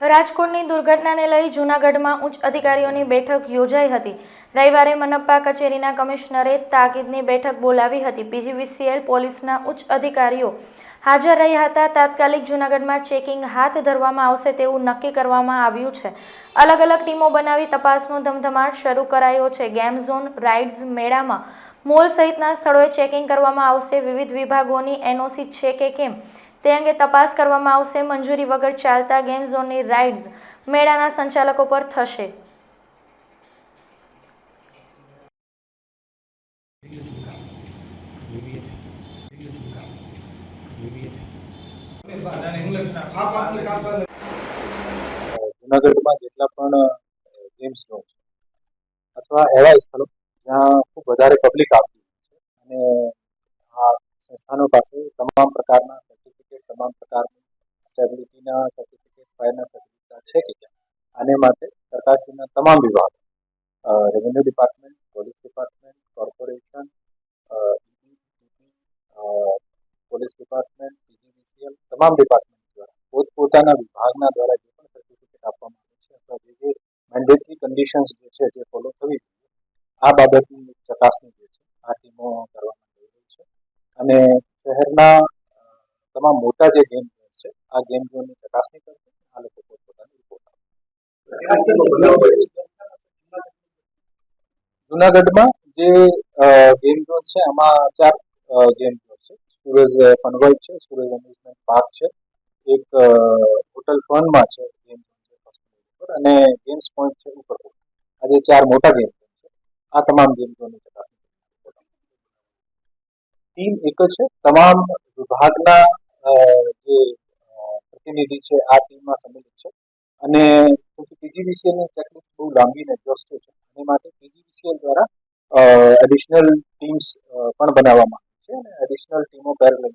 રાજકોટની દુર્ઘટનાને લઈ જૂનાગઢમાં ઉચ્ચ અધિકારીઓની બેઠક યોજાઈ હતી. રવિવારે મનપ્પા કચેરીના કમિશનરે તાકીદની બેઠક બોલાવી હતી. પીજીવીસીએલ પોલીસના ઉચ્ચ અધિકારીઓ હાજર રહ્યા હતા. તાત્કાલિક જૂનાગઢમાં ચેકિંગ હાથ ધરવામાં આવશે તેવું નક્કી કરવામાં આવ્યું છે. અલગ અલગ ટીમો બનાવી તપાસનો ધમધમાટ શરૂ કરાયો છે. ગેમ ઝોન, રાઇડ્સ મેળામાં મોલ સહિતના સ્થળોએ ચેકિંગ કરવામાં આવશે. વિવિધ વિભાગોની એનઓસી છે કે કેમ? તે અંગે તપાસ કરવામાં આવશે. મંજૂરી વગર ચાલતા ગેમ ઝોનની રાઇડ્સ મેળાના સંચાલકો પર થશે. જુનાગઢમાં જેટલા પણ ગેમ્સ ઝોન અથવા એવા સ્થળો જ્યાં ખૂબ વધારે પબ્લિક આવતી છે અને આ સંસ્થાનો પાસે તમામ પ્રકારના તમામ પ્રકારની સ્ટેબિલિટીના સર્ટિફિકેટ ફાયરના સર્ટિફિકેટ છે કે કેમ? આને માટે સરકારશ્રીના તમામ વિભાગો revenue department police department corporation police department PGVCL તમામ ડિપાર્ટમેન્ટ દ્વારા પોતપોતાના વિભાગના દ્વારા જે પણ સર્ટિફિકેટ આપવામાં આવે છે અથવા જે જે મેન્ડેટરી કન્ડિશન્સ જે છે જે ફોલો થવી જોઈએ, આ બાબતની ચકાસણી જે છે, આ ટીમો કરવામાં આવી રહી છે. અને શહેરના તમામ મોટા જે ગેમ ઝોન છે, આ ગેમ ઝોનની ચકાસણી કરશે આ લોકો પોતપોતાની રિપોર્ટ જુનાગઢમાં જે ગેમ ઝોન છે, આમાં ચાર ગેમ ઝોન છે. સુરજ ફનવર્લ્ડ છે, સુરજ એમ્યુઝમેન્ટ પાર્ક છે. એક હોટલ ફનમાં છે ગેમ ઝોન ઉપર. અને ગેમ્સ પોઈન્ટ છે ઉપરકોટ આ જે ચાર મોટા ગેમ ઝોન છે, આ તમામ ગેમ ઝોનની ચકાસણી ટીમ એક જ છે. તમામ વિભાગના જે પ્રતિનિધિ છે, આ ટીમમાં સંમેલિત છે. અને પીજીવીસીએલની ચેકલિસ્ટ બહુ લાંબી અને એક્ઝોસ્ટિવ છે એ માટે પીજીવીસીએલ દ્વારા એડિશનલ ટીમ્સ પણ બનાવવામાં આવી છે અને એડિશનલ ટીમો પેરેલલ